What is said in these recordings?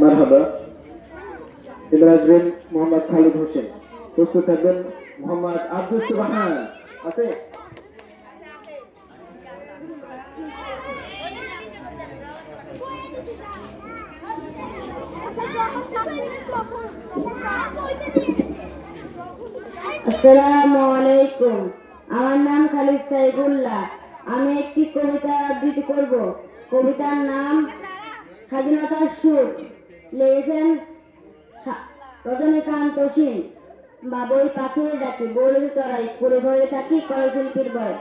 মারহাবা। এবার আসবেন মোহাম্মদ খালিদ হোসেন। প্রস্তুত থাকবেন মোহাম্মদ আব্দুল সুবাহান। আছে? আসসালামু আলাইকুম। আমার নাম খালিদ সাইফুল্লাহ। আমি একটি কবিতা আবৃত্তি করব। কবিতার নাম স্বাধীনতার সুর। লিখেছেন রজনীকান্ত সিং। বাবুই পাখির ডাকে বলের তরাই করে ঘরে থাকি করশিল্পীর বয়।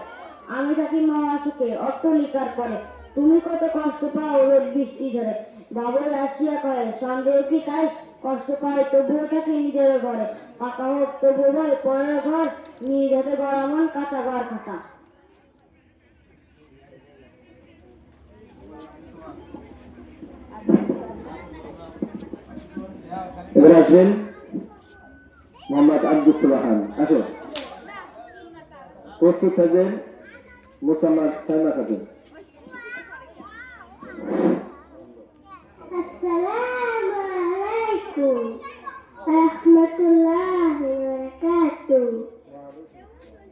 আমি থাকি মহাসুখে অট্টলিকার পরে তুমি কত কষ্ট পাও রোদ বৃষ্টি ঝরে। বাবুই আসিয়া কয়ে, সন্দেহ কি তাই? কষ্ট পায়, তবুও থাকি নিজের ঘরে পাকা হোক তবু ভয় পরের ঘর নিজ হাতে গড়া মন, কাঁচা ঘর খাসা এবার আসবেন মোহাম্মদ আব্দুল সুবাহান আসো। প্রস্তুত থাকবেন মুসাম্মদ সাইমা খাতুন। রাহমাতুল্লাহি ওয়া বারাকাতুহু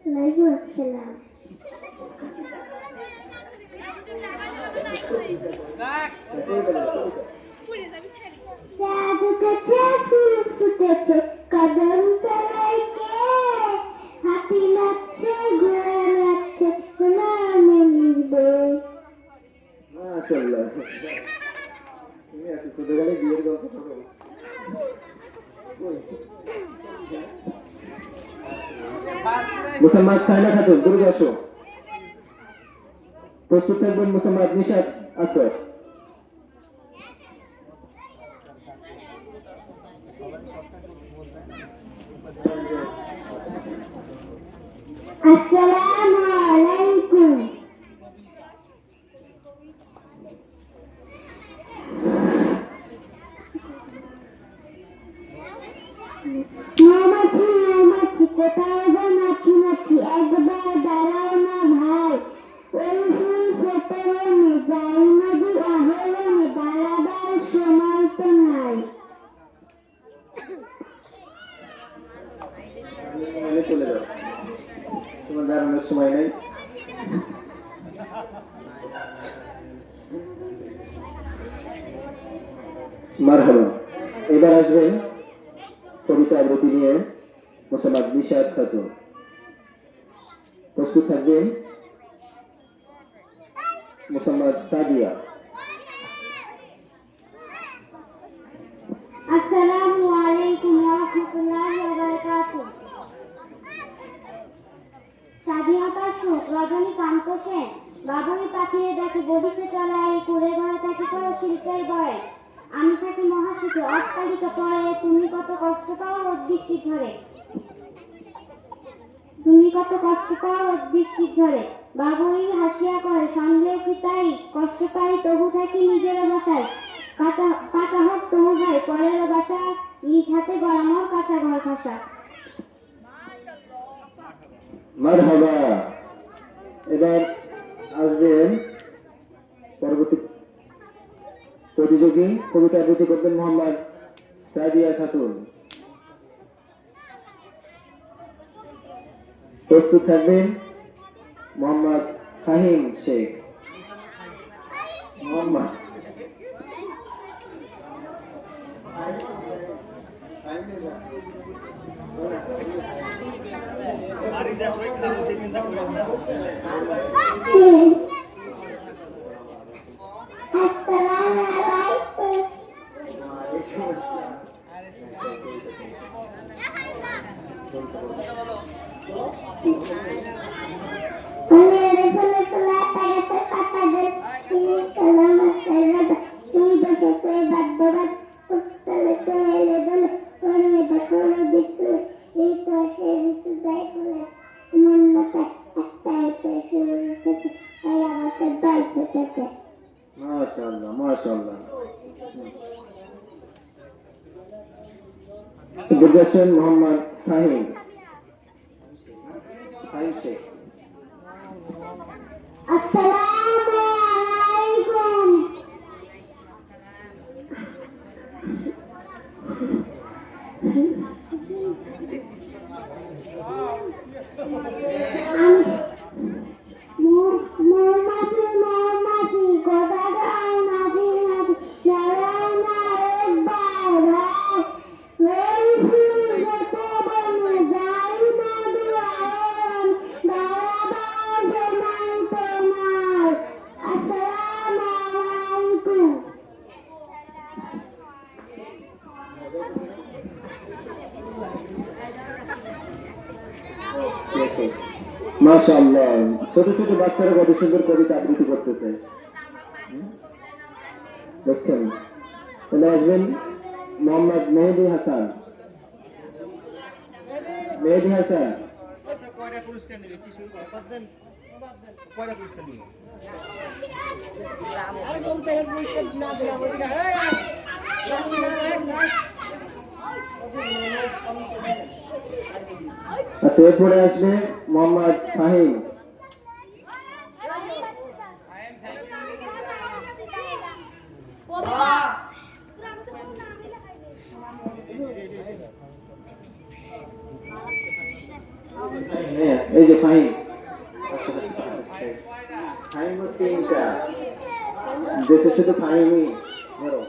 ওয়ালাইকুম আসসালাম চাঁদ উঠেছে ফুল ফুটেছে কদম তলাইকে হাতি নাচছে ঘোড়া নাচছে বিয়ের গল্প মুসাম্মদ সাইমা খাতুন দ্রুত আসো প্রস্তুত থাকবেন মুসাম্মদ নিশাদ আকবর আসসালামু আলাইকুম মৌমাছি মৌমাছি কোথায় গো নাচি নাচি একবার দাঁড়াও না ভাই ওই ফুল ফোটনে যাই নদী আহরণে দাঁড়াবার সময় তো নাই মানে চলে যাও তোমার দাঁড়ানোর সময় নেই মারহাবা এবার আসবেন কবিতা আবৃত্তি নিয়ে মোসাম্মদ নিশাদ খাতুন প্রস্তুত থাকবেন মোসাম্মদ সাদিয়া আসসালামু আলাইকুম ওয়া রাহমাতুল্লাহি ওয়া বারাকাতুহু স্বাধীনতার শোক রজনীকান্ত সেন বাবুই পাখিয়ে দেখে বডিতে চলায় কুড়ে ঘরে থাকি করো শিল্পের বয়। আমি থাকি মহাসুখে, অট্টালিকা পরে তুমি কত কষ্ট পাও রোদ ঝরে তুমি কত কষ্ট পাও রোদ বৃষ্টি ঝরে বাবুই হাসিয়া করে সন্দেহ কি তাই? কষ্ট পাই তবু থাকি নিজের বাসায়। কাটা কাটা হোক তবু ভাই পরের বাসা নিজ হাতে গড়ানোর কাঁচা ঘর খাসা মারহাবা। এবার আসবেন পরবর্তী প্রতিযোগী, কবিতা আবৃত্তি করবেন মোহাম্মদ সাদিয়া খাতুন। প্রস্তুত থাকবেন মোহাম্মদ ফাহিম শেখ। মোহাম্মদ। আসসালামু আলাইকুম ফুলের ফুলে ফুলা তাগাতে পাতা দে তুমি সালাম সালাম তুমি বসে বাদ্যবাদ উত্তলে চলে দলে পরে দেখো দেখো এই তো সে ঋতু যাই বলে মন মতো একটা একটা শুরু থেকে আর আমাকে দায়িত্ব থেকে মাশাআল্লাহ মাশাআল্লাহ বুঝেছেন মোহাম্মদ ফাহিম ফাহিম শেখ আসসালামু আলাইকুম মৌমাছি মৌমাছি কথা গাও নাচি নাচি দাঁড়াও না একবার ওই ফুল যত বনে যাই না দুয়ার দাঁড়াবার সময় তোমার আসসালামু আলাইকুম মাশাআল্লাহ। ছোট ছোট বাচ্চারা কত সুন্দর কবিতা আবৃত্তি করতেছে? দেখছেন? চলে আসবেন মোহাম্মদ মেহেদি হাসান। মেহেদি হাসান। পুরস্কার আচ্ছা এরপরে আসবে? মোহাম্মদ ফাহিম এই যে ফাহিম হচ্ছে তিনটা। দেশে শুধু ফাহিমই ধরো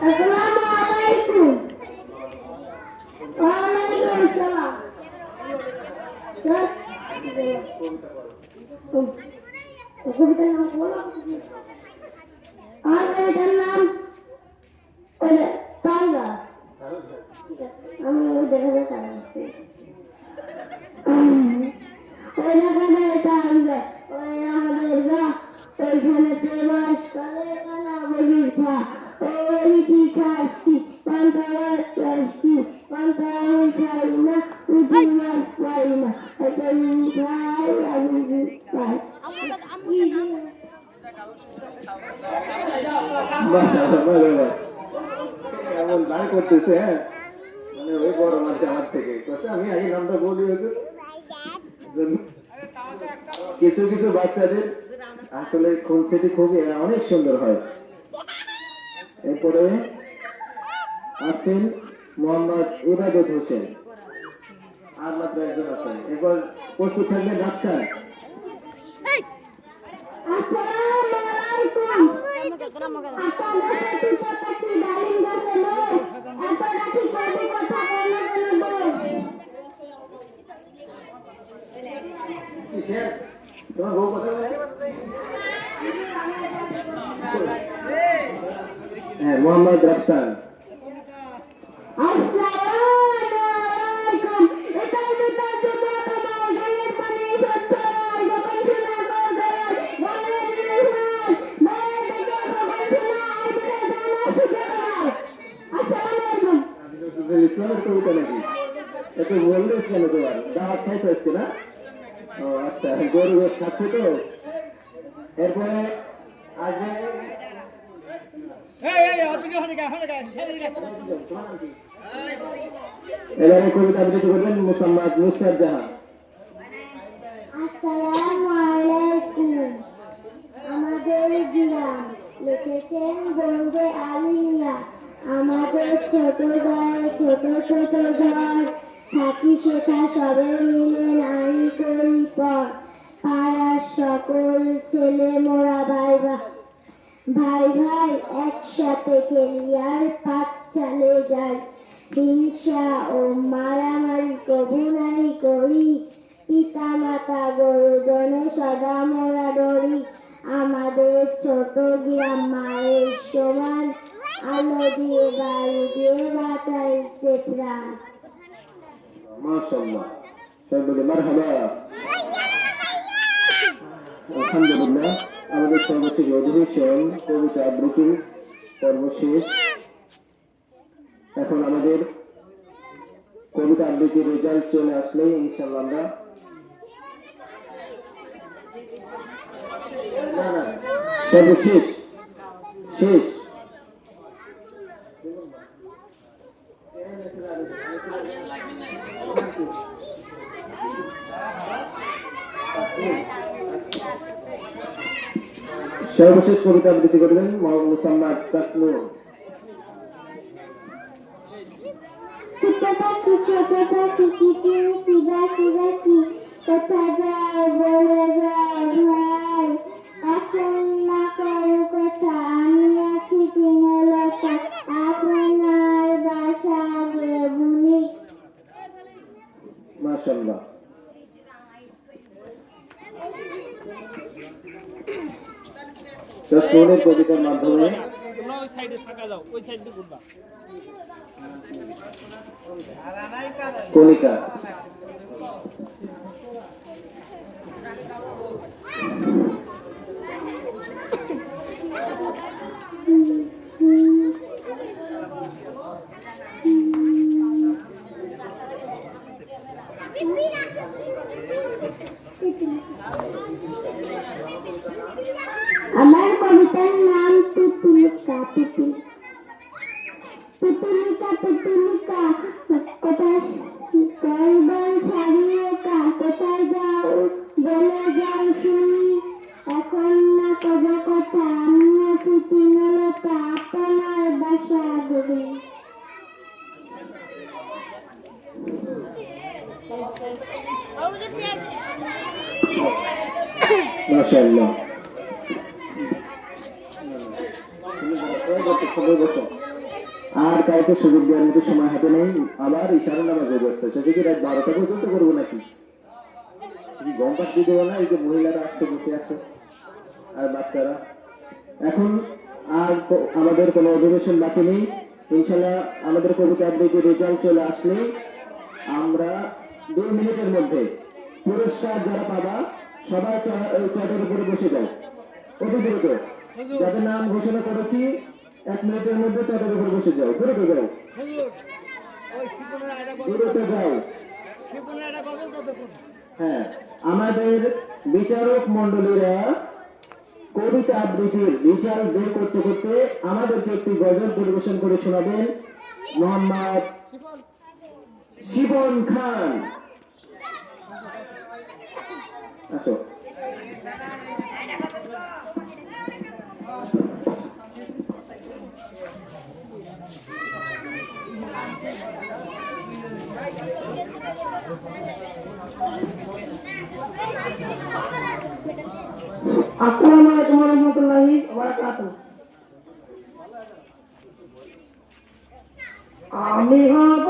আসসালামু আলাইকুম ওয়ালাইকুম আসসালাম কবিতার নাম বলো আমার কবিতার নাম ওই তাঙ্গা আমি ওই দেখা যায় তাঙ্গা ওই দেখা যায় তাঙ্গা ওই আমাদের গা ওইখানে বাস করে কানা বগিচা ওই কি খাসি পান্তারা খাসি পান্তারা খাই না উঠি মাছ পাই না এটা খাই আমি খাই বাহ, বাহ, বাহ, বাহ। এমন দান করতেছে হ্যাঁ মানে ওই বড় মানুষ আমার থেকে আমি আগে নামটা বলি কিছু কিছু বাচ্চাদের আসলে খুনসেটি খুবই অনেক সুন্দর হয় এরপরে আছেন মোহাম্মদ ইবাদত হোসেন। আর মাত্র একজন আছেন। এরপর প্রস্তুত থাকবে ডাক্তার আসসালামু আলাইকুম আপনাদের আসসালামু আলাইকুম নজরুল ইসলামের কবিতা নাকি এত বললে কেন তোমার দাওয়াত খাইছে না ও আচ্ছা গরু গোর খাচ্ছে তো। এরপরে আসবে এবারে কবিতা আবৃত্তি করবেন মোসাম্মদ মুস্তার জাহান। আমাদের ছোট ঘর, ছোট ছোট ঘর, থাকি শেখা সবে মিলে নাই করি পর পাড়ার সকল ছেলে মোরা ভাই ভাই ভাই একসাথে খেলি আর পাক চালে যাই। হিংসা ও মারামারি কবু নাই করি। পিতা মাতা গরুজনে সদা মোরা ডরি আমাদের ছোট গ্রাম মায়ের সমান। আলো দিয়ে বাড়ি দিয়ে বাঁচাইছে প্রাণ। মাশাআল্লাহ। সবাই বলে মারহাবা আলহামদুলিল্লাহ। আমাদের সর্বশেষ অধিবেশন কবিতা আবৃত্তির সর্বশেষ এখন আমাদের কবিতা আবৃত্তির রেজাল্ট চলে আসলেই ইনশাল্লাহ আমরা সর্বশেষ শেষ। সর্বশেষ কবিতা আবৃত্তি করবেন মুসাম্মাদ কাসমুর ছোট পাখি ছোট পাখি চিঠি মিঠি বাকি বাকি কোথা যাও বলে যাও ভাই এখন না করো কথা আমি আছি কিনলতা আপনার বাসা বেবুনি মাশাআল্লাহ কাসমুরের কবিতার মাধ্যমে। তোমরা ওই সাইডে থাকা যাও ওই সাইডে ঘুরবা কণিকা আমার কবিতার নাম তুতুলিকা তুতুল তুতুলিকা তুতুলিকা কোথায় কয়বার ছাড়িয়ে কা কোথায় যাও বলে যাও শুনি এখন না কব কথা আমি আছি তিনলতা আপনার বাসা গড়ি মাশাআল্লাহ আর কাউকে সুযোগ দেওয়ার মতো সময় হাতে নেই আবার ইশারা নামাজ হয়ে যাচ্ছে সেটা কি রাত বারোটা পর্যন্ত করব নাকি? কি গম পাত দিয়ে দেবো না এই যে মহিলারা আসতে বসে আছে আর বাচ্চারা। এখন আর আমাদের কোনো অধিবেশন বাকি নেই। ইনশাল্লাহ আমাদের কবিতা আবৃত্তির রেজাল্ট চলে আসলে আমরা দুই মিনিটের মধ্যে পুরস্কার যারা পাবা সবাই চটের উপরে বসে যাও। অতি দ্রুত যাদের নাম ঘোষণা করেছি এক মিনিটের মধ্যে চটের উপরে বসে যাও। দ্রুত যাও। দ্রুত যাও। হ্যাঁ আমাদের বিচারক মন্ডলীরা কবিতা আবৃত্তির বিচার বের করতে করতে আমাদেরকে একটি গজল পরিবেশন করে শোনাবেন মোহাম্মদ শিবন খান। আসো। আসসালামু আলাইকুম রহমতুল্লাহি বারাকাতুহু আমি হব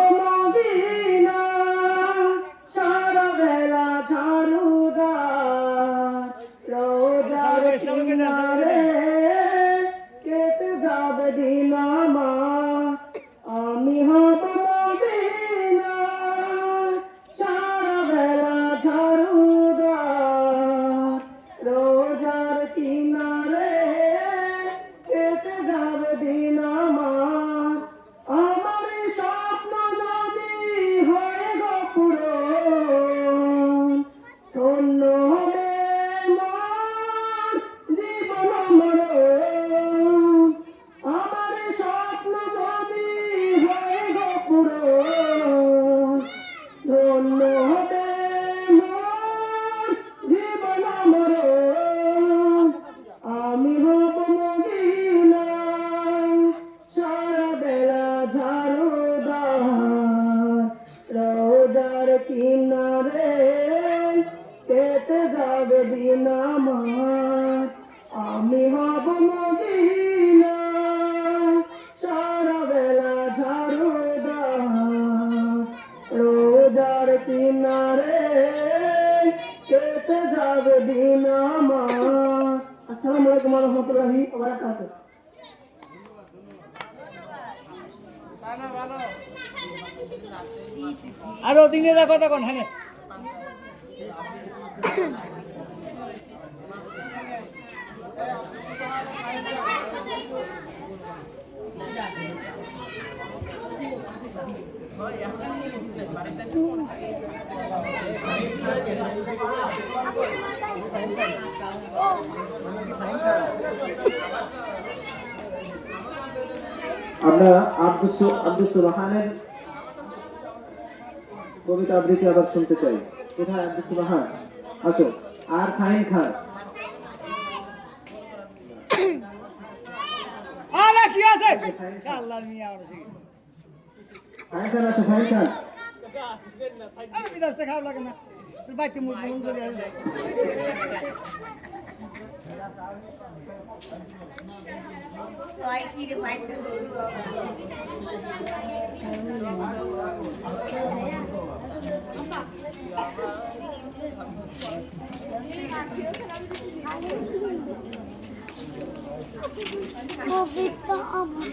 দিনে দেখো হ্যাঁ আমরা আব্দুল সু- আব্দুল সুবহানের কবিতা আবৃত্তি আবার শুনতে চাই। কোথায় আব্দুল সুবহান আসো। আর ফাইন খান। আরে কি আছে? আল্লাহ নিয়ে আমার ফাইন খান আসো ফাইন খান। আমি বিদাসটা খাওয়া লাগে না। তুই বাইতে মুখ মন করে আসবে কবিতা আমার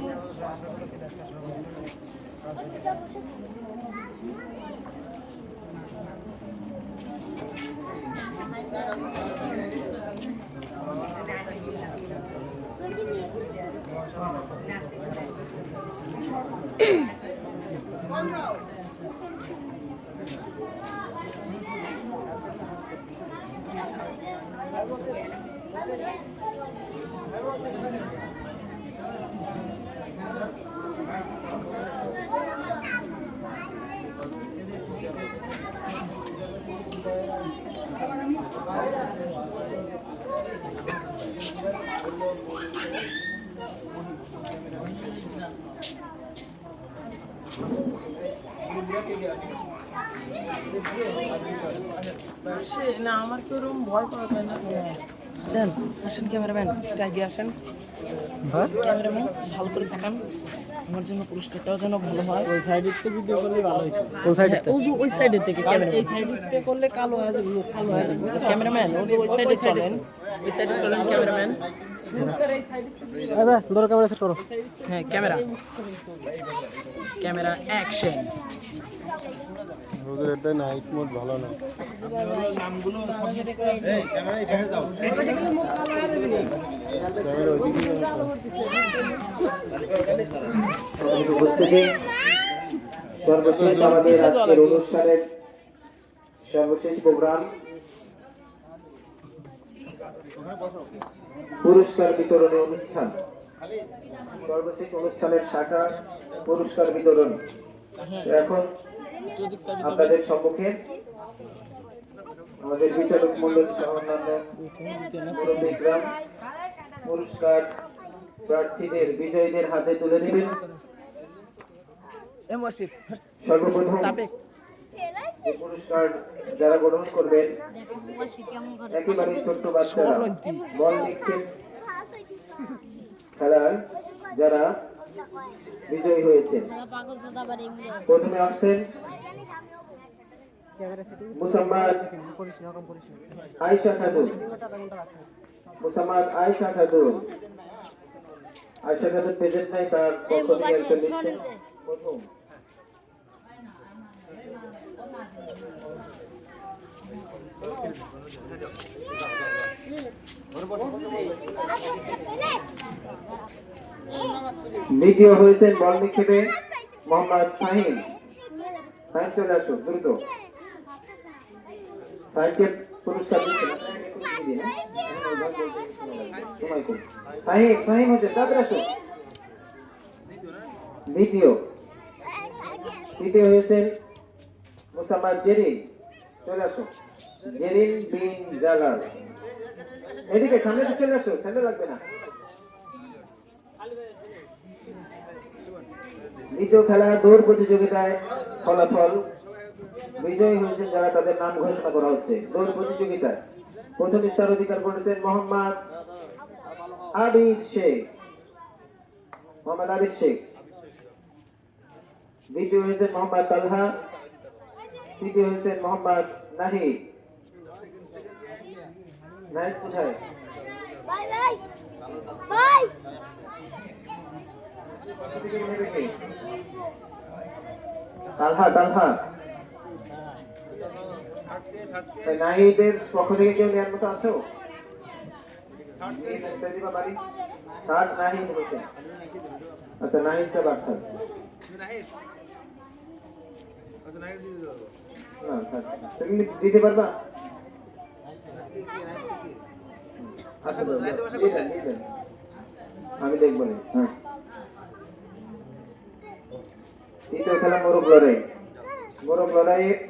Thank you. আমার তো ওরকম ভয় না। দেন আসেন ক্যামেরাম্যান একটু আসেন। ক্যামেরাম্যান ভালো করে দেখান। আমার জন্য পুরস্কারটাও যেন ভালো হয়। ওই সাইডে থেকে ভিডিও করলে ভালো হতো হ্যাঁ, ওই যে ওই সাইডের থেকে ক্যামেরা এই সাইডে থেকে করলে কালো হয়ে যাবে কালো হয়ে যাবে। ক্যামেরাম্যান ওই যে ওই সাইডে চলেন। ওই সাইডে চলেন ক্যামেরাম্যান। ধরো ক্যামেরা সেট করো। হ্যাঁ ক্যামেরা। ক্যামেরা অ্যাকশন এটা নাইট মোড ভালো না। সর্বশেষ প্রোগ্রাম পুরস্কার বিতরণী অনুষ্ঠান। সর্বশেষ অনুষ্ঠানের শাখা পুরস্কার বিতরণ। এখন আপনাদের সম্মুখে আমাদের বিচারক মন্ডল সহ অন্যান্য পুরস্কার প্রার্থীদের বিজয়ীদের হাতে তুলে দেবেন এ সর্বপ্রথম পুরস্কার যারা গ্রহণ করবেন একেবারে ছোট্ট বাচ্চারা বল খেলার যারা বিজয়ী হয়েছেন প্রথমে আসছেন মুসাম্মাদ আয়শা খাতুন মুসাম্মাদ আয়শা খাতুন আয়শা খাতুন প্রেজেন্ট নাই তার পক্ষ থেকে প্রথম। দ্বিতীয় হয়েছেন বল নিক্ষেপে মোহাম্মদ ফাহিম ফাহিম চলে আসুন, দ্রুত। পুরস্কার হচ্ছে দ্বিতীয় তৃতীয় হয়েছেন মুসাম্মদ জেরিন। চলে জেরিন বিন এদিকে সামনে চলে আসো ঠান্ডা লাগবে না। দ্বিতীয় খেলা, দৌড় প্রতিযোগিতায় ফলাফল। বিজয়ী হয়েছেন যারা, তাদের নাম ঘোষণা করা হচ্ছে। দৌড় প্রতিযোগিতায় প্রথম স্থান অধিকার করেছেন মোহাম্মদ আবিদ শেখ। মোহাম্মদ আবিদ শেখ। দ্বিতীয় হয়েছেন মোহাম্মদ তালহা। তৃতীয় হয়েছেন মোহাম্মদ নাহিদ। নাহিদ কোথায়? নাহিদের পক্ষ থেকে কেউ নেওয়ার মতো আছো? আচ্ছা নাহিদটা বাদ থাক। তুমি দিতে পারবা? আচ্ছা। আমি দেখব না। হ্যাঁ। তৃতীয় খেলা মোরগ লড়াই মোরগ লড়াইয়ে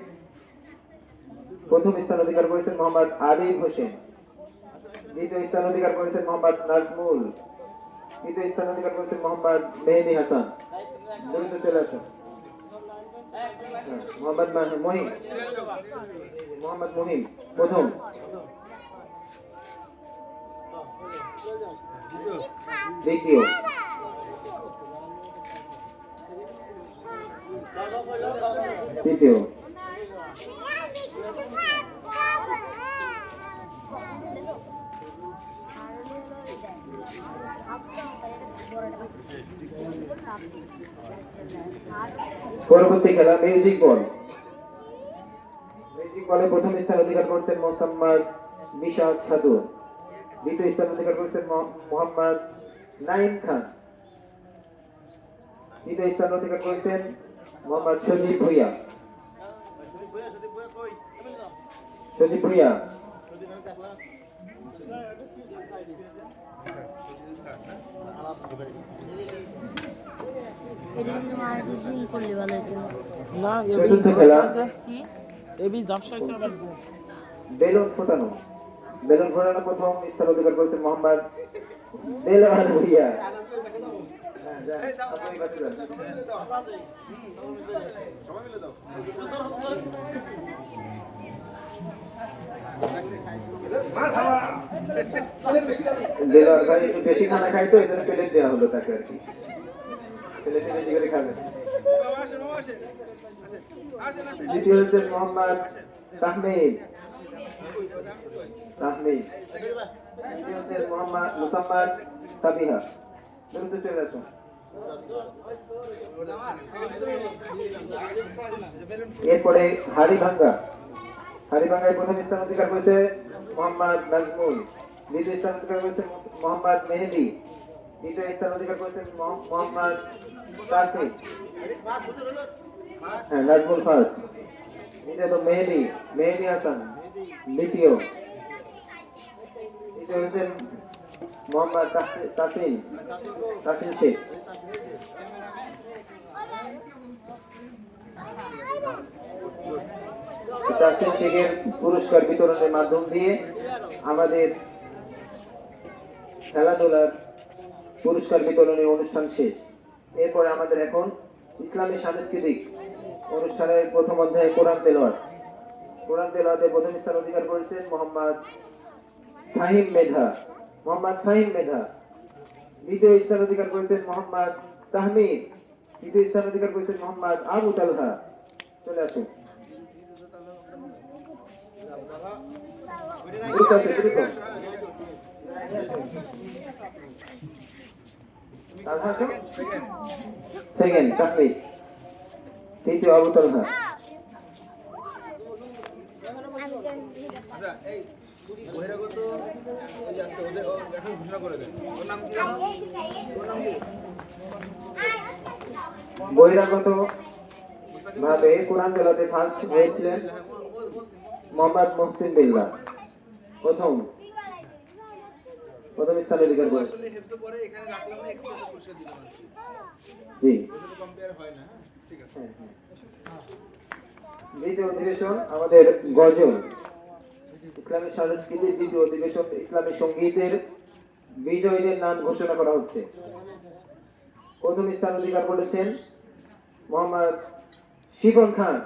প্রথম স্থান অধিকার করেছেন মোহাম্মদ আরিফ হোসেন। দ্বিতীয় স্থান অধিকার করেছেন মোহাম্মদ নাজমুল। তৃতীয় স্থান অধিকার করেছেন মোহাম্মদ মেহেদি হাসান। দ্রুত চলে আসো। হ্যাঁ, মোহাম্মদ মাহ- মহিম। মোহাম্মদ মহিম প্রথম। দ্বিতীয়। তৃতীয়। পরবর্তী খেলা মিউজিক বল মিউজিক বলে প্রথম স্থান অধিকার করছেন মোহাম্মদ নিশাদ খাতুন দ্বিতীয় স্থান অধিকার করছেন মোহাম্মদ নাইম খান। তৃতীয় স্থান অধিকার করেছেন মোহাম্মদ সজীব ভুইয়া। সজীব ভুইয়া। বেলুন ফোটানো। বেলুন ফোটানো প্রথম স্থান অধিকার করেছেন মোহাম্মদ দেলওয়ার ভুইয়া। দেলওয়ার ভাই একটু বেশি খানা খাই তো এই প্লেট দেওয়া হলো তাকে আর কি প্লেটে বেশি করে খাবে দ্বিতীয় হচ্ছেন মোহাম্মদ তাহমিদ তাহমিদ তৃতীয় হচ্ছেন মোহাম্মদ মুসাম্মদ, সাবিহা। দ্রুত চলে আসুন। এরপরে হাড়িভাঙ্গা। হাড়িভাঙ্গায় প্রথম স্থান অধিকার করেছে মোহাম্মদ নাজমুল। দ্বিতীয় স্থান অধিকার করেছে মোহাম্মদ মেহেদি। তৃতীয় স্থান অধিকার করেছেন মোহাম- মোহাম্মদ তাসিফ হ্যাঁ নাজমুল ফার্স্ট এটা তো মেহেদি মেহেদি হাসান। দ্বিতীয়। এটা হচ্ছেন মোহাম্মদ তাসিন। তাসিন শেখ। তাসিন শেখের পুরস্কার বিতরণের মাধ্যম দিয়ে আমাদের খেলাধুলার পুরস্কার বিতরণের অনুষ্ঠান শেষ। এরপরে আমাদের এখন ইসলামী সাংস্কৃতিক অনুষ্ঠানের প্রথম অধ্যায়ে কোরআন তেলাওয়াত। কোরআন তেলাওয়াতে প্রথম স্থান অধিকার করেছেন মোহাম্মদ ফাহিম মেধা। মোহাম্মদ ফাহিম মেধা। দ্বিতীয় স্থান অধিকার করেছেন মোহাম্মদ তাহমিদ। তৃতীয় স্থান অধিকার করেছেন মোহাম্মদ আবু তালহা। চলে আসুন। সেকেন্ড, তাহমিদ। তৃতীয় আবু তালহা। এই আছে, ওদের এখন ঘোষণা করে দেন। ওর নাম কি? জানো? বহিরাগত ভাবে কোরআন তেলাতে ফার্স্ট হয়েছিলেন মোহাম্মদ মুহসিন বিল্লাহ প্রথম প্রথম স্থান অধিকার করে। কি। জি। হয় হ্যাঁ? আছে। দ্বিতীয় অধিবেশন আমাদের গজল। ইসলামী সংস্কৃতির দ্বিতীয় অধিবেশন ইসলামী সঙ্গীতের বিজয়ীদের নাম ঘোষণা করা হচ্ছে। প্রথম স্থান অধিকার করেছেন মোহাম্মদ শিবন খান।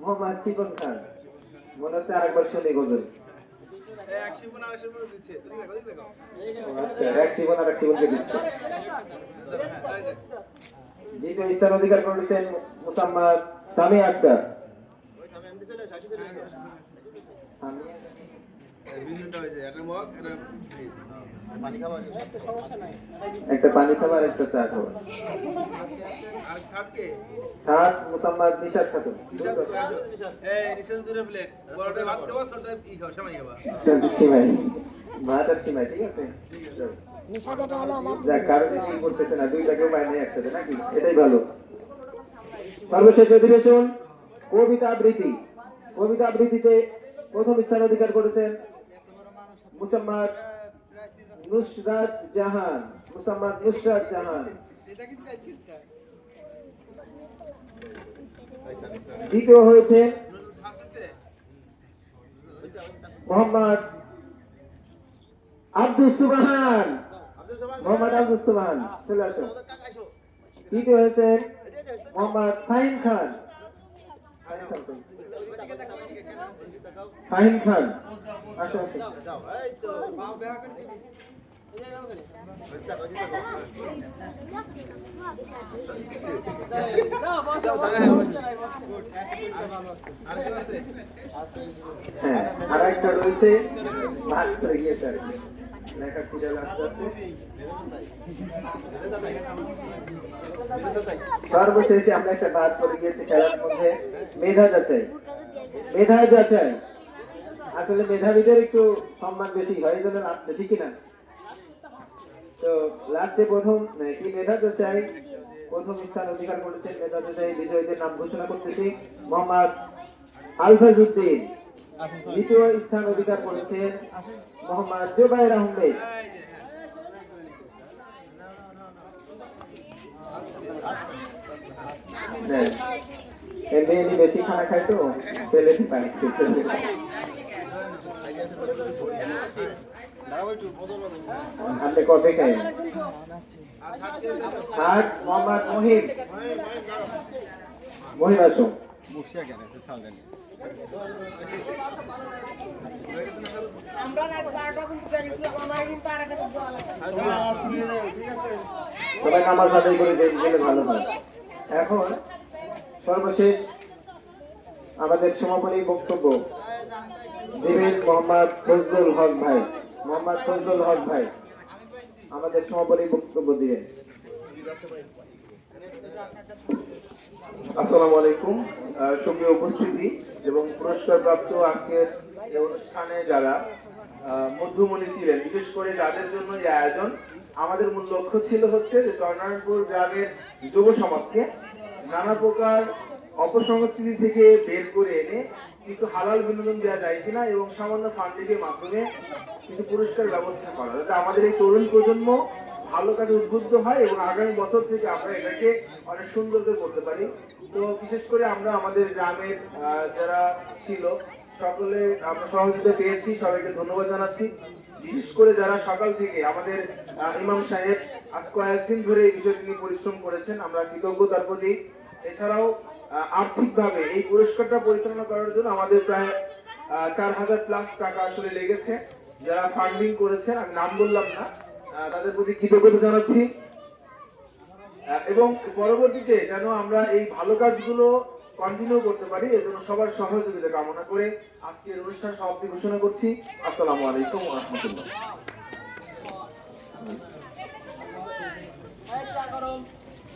মোহাম্মদ শিবন খান। মনে হচ্ছে আরেকবার শুনে গজল। আচ্ছা অধিকার করেছেন মুসাম্মদ সামি আক্তার। একটা পানি খাবার একটা চা খাবার। মুসাম্মদ নিশাদ খাতুন ভাত আর সীমাই। ঠিক আছে? করতেছে না দুইটাকেও একসাথে নাকি? এটাই ভালো। সর্বশেষ অধিবেশন কবিতা আবৃত্তি। কবিতা আবৃত্তিতে প্রথম স্থান অধিকার করেছেন মুসাম্মদ নুসরাত জাহান, মুসাম্মদ নুসরাত জাহান। দ্বিতীয় হয়েছে মোহাম্মদ আব্দুল সুবহান। মোহাম্মদ আব্দুল সুবহান, চলে আসো। তৃতীয় হয়েছে মোহাম্মদ ফাইন খান। ফাহিম খান আসো আসো আর কি আছে হ্যাঁ আর একটা রয়েছে ভাগ করে গিয়েছে আর কি। লেখা খুঁজে আস্তে আস্তে সর্বশেষে আমরা একটা বাদ করে গিয়েছি খেলার মধ্যে মেধা যাচাই মেধা যাচাই আসলে মেধাবীদের একটু সম্মান বেশি হয়, এই জন্য বেশি কিনা। তো লাস্টে প্রথম মানে কি মেধা যাচাই প্রথম স্থান অধিকার করেছেন মেধা যাচাই বিজয়ীদের নাম ঘোষণা করতেছি। মোহাম্মদ আলফাজউদ্দিন, দ্বিতীয় স্থান অধিকার করেছেন মোহাম্মদ জুবাইর আহমেদ। যে হ্যাঁ। এমনি এমনি বেশি খানা খায় তো? পেলে পায়। আপনি কবে খাই আর মোহাম্মদ মহিম। মহিম, আসুন। সবাই নামাজ আদায় করে ভালো হয়। এখন সর্বশেষ আমাদের সমাপনী বক্তব্য দিবেন মোহাম্মদ ফজলুল হক ভাই, মোহাম্মদ ফজলুল হক ভাই, আমাদের সমাপনী বক্তব্য দিবেন আসসালামু আলাইকুম সুপ্রিয় উপস্থিতি এবং পুরস্কার প্রাপ্ত আজকের অনুষ্ঠানে যারা মধ্যমণি ছিলেন, বিশেষ করে যাদের জন্য এই আয়োজন, আমাদের মূল লক্ষ্য ছিল হচ্ছে যে চরনারায়ণপুর গ্রামের যুব সমাজকে নানা প্রকার অপসংস্কৃতি থেকে বের করে এনে কিছু হালাল বিনোদন দেওয়া যায় কিনা এবং সামান্য ফান্ডিংয়ের মাধ্যমে কিছু পুরস্কার ব্যবস্থা করা যাতে আমাদের এই তরুণ প্রজন্ম ভালো কাজে উদ্বুদ্ধ হয় এবং আগামী বছর থেকে আমরা এটাকে অনেক সুন্দর করে করতে পারি। তো বিশেষ করে আমরা আমাদের গ্রামের যারা ছিল, সকলে আমরা সহযোগিতা পেয়েছি, সবাইকে ধন্যবাদ জানাচ্ছি। বিশেষ করে যারা সকাল থেকে আমাদের ইমাম সাহেব, আজ কয়েকদিন ধরে এই বিষয়টি নিয়ে পরিশ্রম করেছেন, আমরা কৃতজ্ঞ তার প্রতি এছাড়াও আর্থিকভাবে এই পুরস্কারটা পরিচালনা করার জন্য আমাদের প্রায় চার হাজার প্লাস টাকা আসলে লেগেছে। যারা ফান্ডিং করেছে আমি নাম বললাম না তাদের প্রতি কৃতজ্ঞতা জানাচ্ছি। এবং পরবর্তীতে যেন আমরা এই ভালো কাজগুলো কন্টিনিউ করতে পারি এজন্য সবার সহযোগিতা কামনা করে আজকের অনুষ্ঠান সমাপ্তি ঘোষণা করছি। আসসালাম আলাইকুম রহমতুল্লাহ।